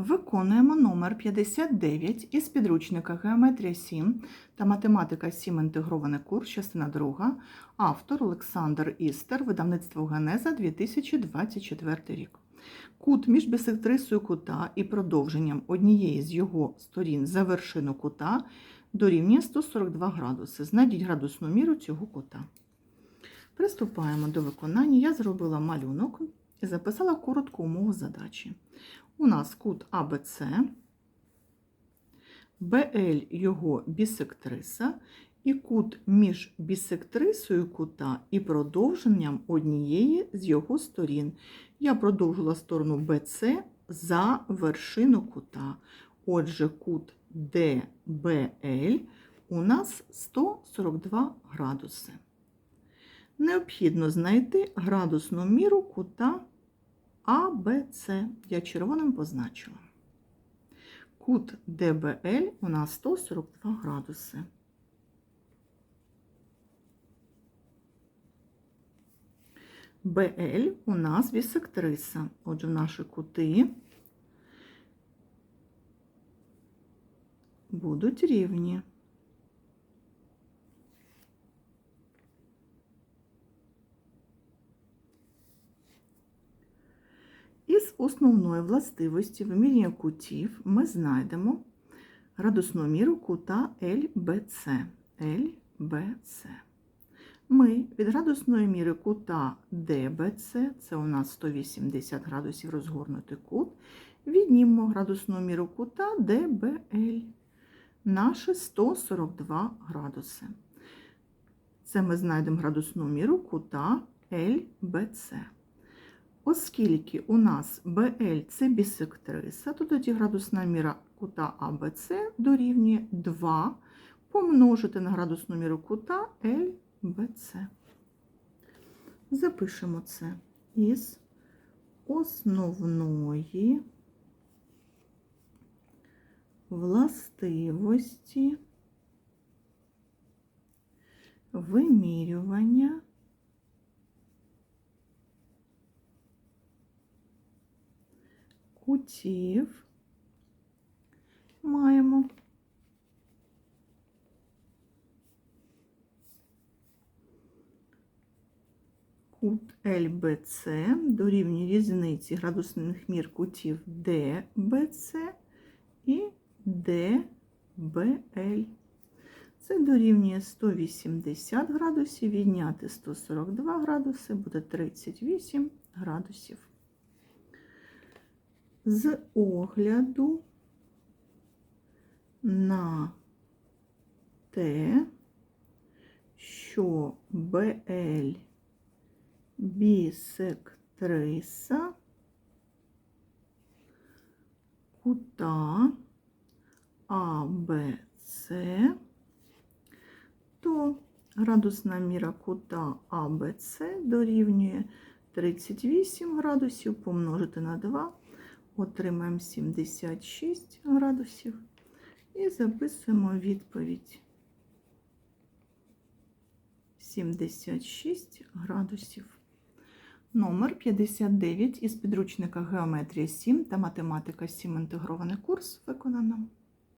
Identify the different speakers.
Speaker 1: Виконуємо номер 59 із підручника Геометрія 7 та математика 7 інтегрований курс, частина 2, автор Олександр Істер, видавництво Генеза 2024 рік. Кут між бісектрисою кута і продовженням однієї з його сторін за вершину кута дорівнює 142 градуси. Знайдіть градусну міру цього кута. Приступаємо до виконання. Я зробила малюнок і записала коротку умову задачі. У нас кут АБЦ, БЛ його бісектриса, і кут між бісектрисою кута і продовженням однієї з його сторін. Я продовжила сторону БЦ за вершину кута. Отже, кут ДБЛ у нас 142 градуси. Необхідно знайти градусну міру кута АБЦ. Я червоним позначила. Кут ДБЛ у нас 142 градуси. БЛ у нас бісектриса. Отже, наші кути будуть рівні. Із основної властивості вимірювання кутів ми знайдемо градусну міру кута LBC. LBC. Ми від градусної міри кута DBC, це у нас 180 градусів розгорнутий кут, віднімемо градусну міру кута DBL. Наші 142 градуси. Це ми знайдемо градусну міру кута LBC. Оскільки у нас BL це бісектриса, то тоді градусна міра кута АБЦ дорівнює 2 помножити на градусну міру кута LBC. Запишемо це із основної властивості вимірювання кутів маємо кут ЛБЦ дорівнює різниці градусних мір кутів ДБЦ і ДБЛ. Це дорівнює 180 градусів, відняти 142 градуси, буде 38 градусів. З огляду на те, що БЛ бісектриса кута АБЦ, то градусна міра кута АБЦ дорівнює 38 градусів помножити на 2, отримаємо 76 градусів і записуємо відповідь 76 градусів. Номер 59 із підручника Геометрія 7 та математика 7 інтегрований курс виконано.